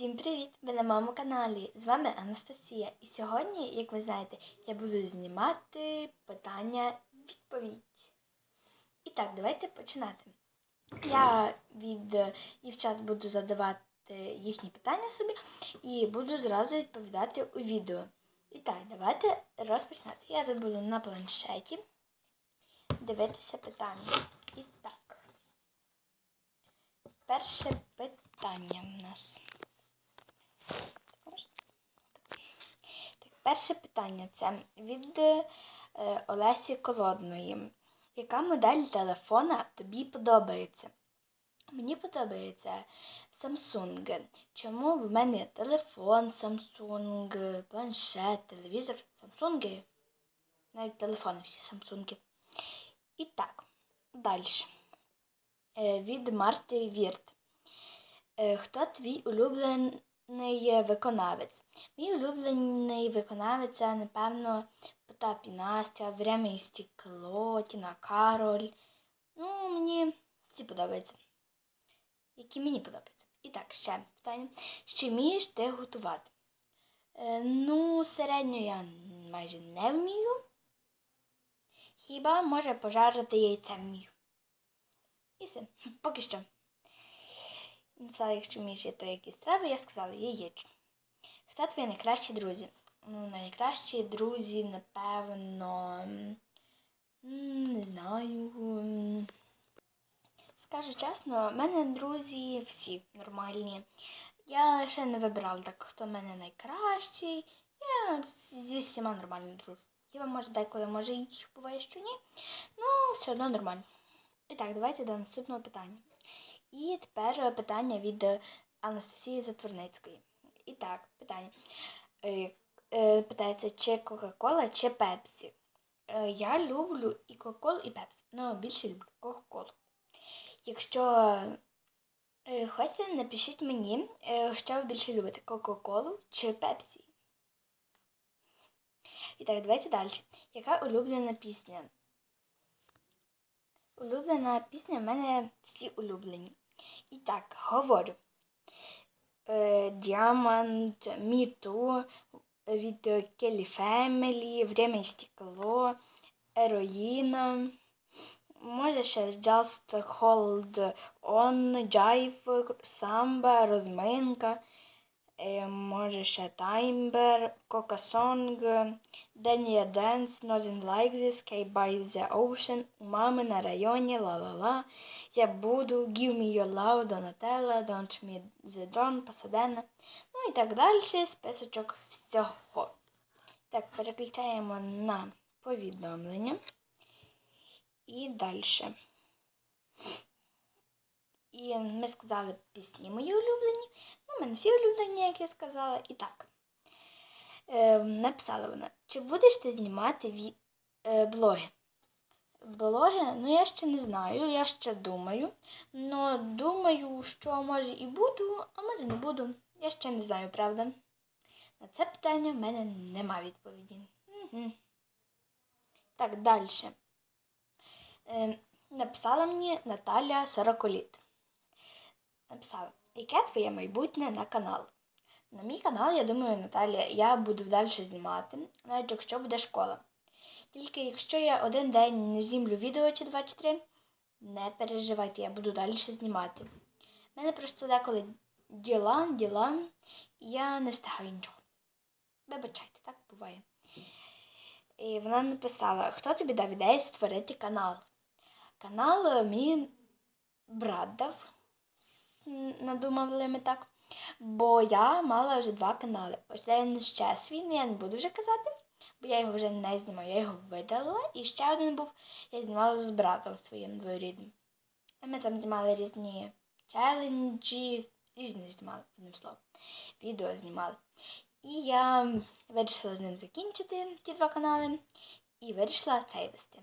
Всім привіт! Ви на моєму каналі. З вами Анастасія. І сьогодні, як ви знаєте, я буду знімати питання відповідь. І так, давайте починати. Я від дівчат буду задавати їхні питання собі і буду зразу відповідати у відео. І так, давайте розпочинати. Я тут буду на планшеті дивитися питання. І так. Перше питання в нас. Так, перше питання це від е, Олесі Колодної. Яка модель телефона тобі подобається? Мені подобається Samsung. Чому в мене телефон Samsung, планшет, телевізор Samsung, навіть телефони всі Samsung. І так, далі. Е, Від Марти Вірт. Е, Хто твій улюблений виконавець? Мій улюблений виконавець це, напевно, Потап і Настя, Время і стекло, Тіна Кароль. Ну, мені всі подобаються. Які мені подобаються. І так, ще питання. Чи вмієш ти готувати? Е, ну, середньо я майже не вмію. Хіба може пожарити яйця вмію. І все. Поки що. Написала, якщо вмієш є то якісь страви, я сказала яєчню. Хто твої найкращі друзі? Ну, найкращі друзі, напевно. Не знаю. Скажу чесно, в мене друзі всі нормальні. Я ще не вибирала так, хто в мене найкращий. Я зі всіма нормально дружу. Я вам може деколи, може їх буває, що ні. Ну, все одно нормально. І так, давайте до наступного питання. І тепер питання від Анастасії Затворницької. І так, питання. Е, е, Питається, чи Кока-Кола, чи Пепсі. Е, Я люблю і Кока-Колу, і Пепсі. Ну, більше люблю Кока-Колу. Якщо е, хочете, напишіть мені, е, що ви більше любите Кока-Колу чи Пепсі. І так, давайте далі. Яка улюблена пісня? Улюблена пісня в мене всі улюблені. І так, говорю. Е, Діамант, Міту, від Kelly Family, Время і стекло, Ероїна. Може ще Just Hold On, Jive, Samba, Розминка. Е, може ще Таймбер, Song, Dania Dance, Nothing Like This, K by the Ocean, У мами на районі, ла-ла-ла, Я буду, Give Me Your Love, Donatella, Don't Me The Dawn, Pasadena, ну і так далі, списочок всього. Так, переключаємо на повідомлення. І далі. І ми сказали пісні мої улюблені. Ну, в мене всі улюблені, як я сказала. І так. Е, написала вона, чи будеш ти знімати ві... е, блоги? Блоги, ну я ще не знаю, я ще думаю. Ну, думаю, що може і буду, а може не буду. Я ще не знаю, правда. На це питання в мене нема відповіді. Угу. Так, далі. Е, написала мені Наталя Сороколіт. Написала, яке твоє майбутнє на канал? На мій канал, я думаю, Наталія, я буду далі знімати, навіть якщо буде школа. Тільки якщо я один день не знімлю відео чи два чи три, не переживайте, я буду далі знімати. У мене просто деколи діла, діла, і я не встигаю нічого. Вибачайте, так буває. І вона написала, хто тобі дав ідею створити канал? Канал мій брат дав, надумали ми так. Бо я мала вже два канали. Один ще свій, я не буду вже казати, бо я його вже не знімаю, я його видалила. І ще один був, я знімала з братом своїм двоюрідним. А ми там знімали різні челенджі, різні знімали, одним словом. Відео знімали. І я вирішила з ним закінчити ті два канали і вирішила цей вести.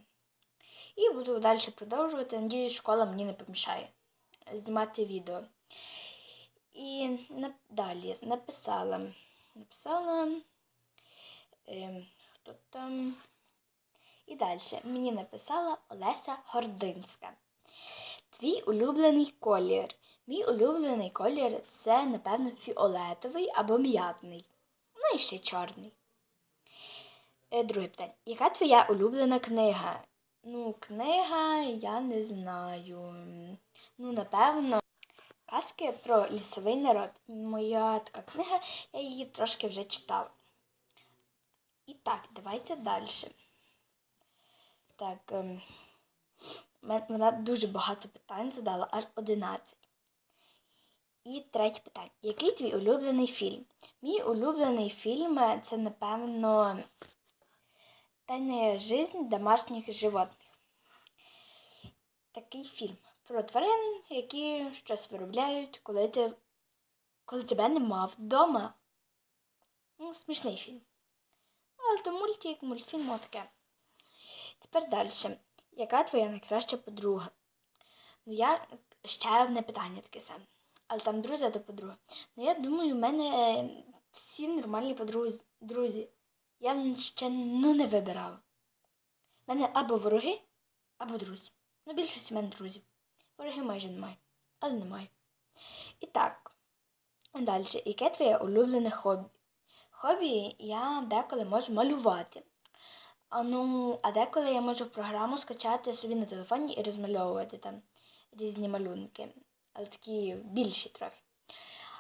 І буду далі продовжувати. Надіюсь, школа мені не помішає знімати відео. І далі написала. Написала. Е, хто там? І далі мені написала Олеся Гординська. Твій улюблений колір. Мій улюблений колір це, напевно, фіолетовий або м'ятний. Ну і ще чорний. Е, Друге питання. Яка твоя улюблена книга? Ну, книга, я не знаю. Ну, напевно, казки про лісовий народ. Моя така книга, я її трошки вже читала. І так, давайте далі. Так, ем, вона дуже багато питань задала, аж 11. І третє питання. Який твій улюблений фільм? Мій улюблений фільм е, це, напевно, Тайная жизнь домашніх животних. Такий фільм про тварин, які щось виробляють, коли, ти, коли тебе нема вдома. Ну, смішний фільм. Але то мультик, мультфільм, таке. Тепер далі. Яка твоя найкраща подруга? Ну, я ще одне питання таке саме. Але там друзі то подруга. Ну, я думаю, в мене е, всі нормальні подруги, друзі. Я ще ну, не вибирала. У мене або вороги, або друзі. Ну, більшості в мене друзів. Вороги майже немає, але немає. І так, далі. Яке твоє улюблене хобі? Хобі я деколи можу малювати. А ну, а деколи я можу програму скачати собі на телефоні і розмальовувати там різні малюнки. Але такі більші трохи.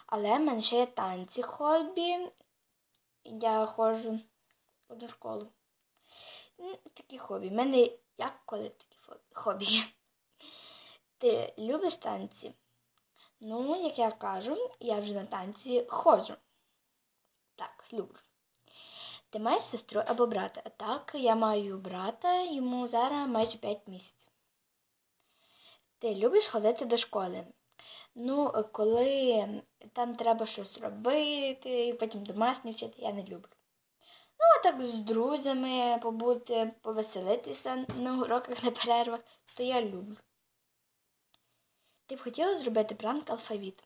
Але в мене ще є танці хобі. Я ходжу одну школу. Такі хобі. У мене як коли такі хобі є. Ти любиш танці? Ну, як я кажу, я вже на танці ходжу. Так, люблю. Ти маєш сестру або брата? Так, я маю брата, йому зараз майже 5 місяців. Ти любиш ходити до школи? Ну, коли там треба щось робити, потім домашнє вчити, я не люблю. Ну, а так з друзями побути, повеселитися на уроках, на перервах, то я люблю. Ти б хотіла зробити пранк алфавіт?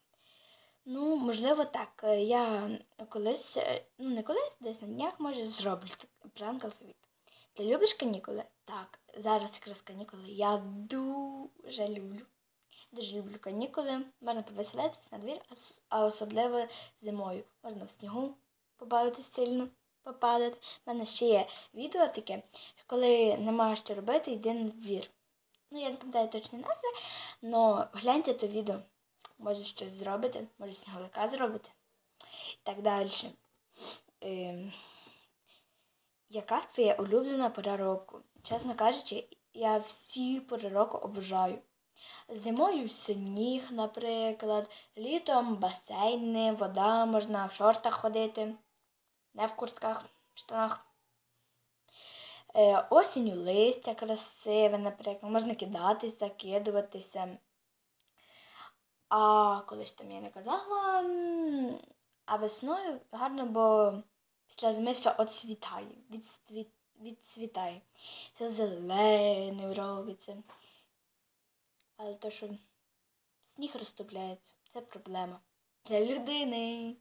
Ну, можливо, так. Е, Я колись, е, ну не колись, десь на днях, може, зроблю пранк алфавіт. Ти любиш канікули? Так, зараз якраз канікули. Я дуже люблю. Дуже люблю канікули. Можна повеселитись на двір, а особливо зимою. Можна в снігу побавитись сильно, попадати. У мене ще є відео таке, коли немає що робити, йди на двір. Ну, я не пам'ятаю точні назви, але гляньте то відео. Може щось зробити, може сніговика зробити. І так далі. Ем, яка твоя улюблена пора року? Чесно кажучи, я всі пори року обожаю. Зимою сніг, наприклад, літом басейни, вода, можна в шортах ходити, не в куртках, в штанах. Е, осінню листя красиве, наприклад, можна кидатись, закидуватися. А колись там я не казала, а весною гарно, бо після зими все оцвітає, відцвіт, відцвітає. Все зелене робиться. Але то, що сніг розтопляється, це проблема. Для людини.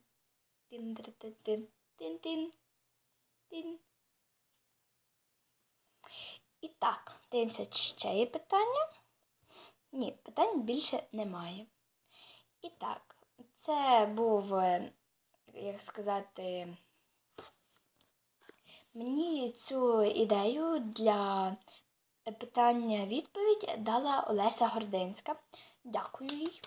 Тин-тин-тин-тин. Тин-тин. І так, дивимося, чи ще є питання. Ні, питань більше немає. І так, це був, е, як сказати, мені цю ідею для питання-відповідь дала Олеся Гординська. Дякую їй.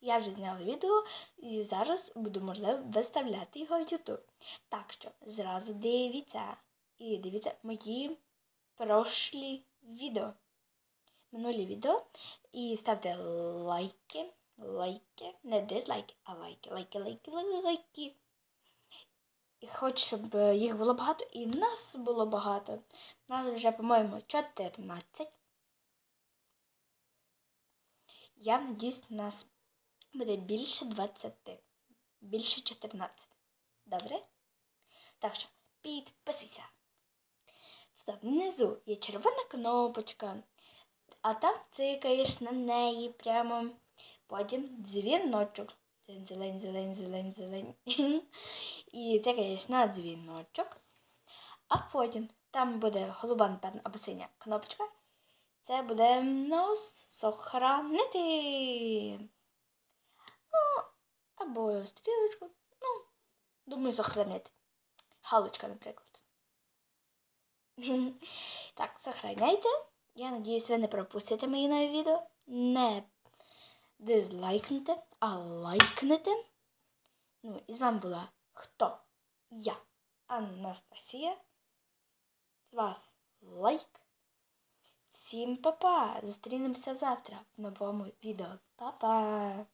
Я вже зняла відео і зараз буду, можливо, виставляти його в YouTube. Так що зразу дивіться і дивіться мої прошлі відео. Минулі відео. І ставте лайки, лайки, не дизлайки, а лайки, лайки, лайки, лайки, лайки. І хочу, щоб їх було багато, і нас було багато. Нас вже, по-моєму, 14. Я надіюсь, нас буде більше 20. Більше 14. Добре? Так що підписуйся. Тут внизу є червона кнопочка, а там цикаєш на неї прямо. Потім дзвіночок. Зелень, зелень, зелень, зелень, зелень. І цикаєш на дзвіночок. А потім там буде голуба, або синя кнопочка. Це буде нас сохранити. Ну, або стрілочку. Ну, думаю, сохранити. Галочка, наприклад. Так, сохраняйте. Я надіюсь, ви не пропустите мої нові відео. Не дизлайкнете, а лайкнете. Ну, і з вами була хто? Я, Анастасія. З вас лайк. Всім па-па! Зустрінемося завтра в новому відео. Па-па!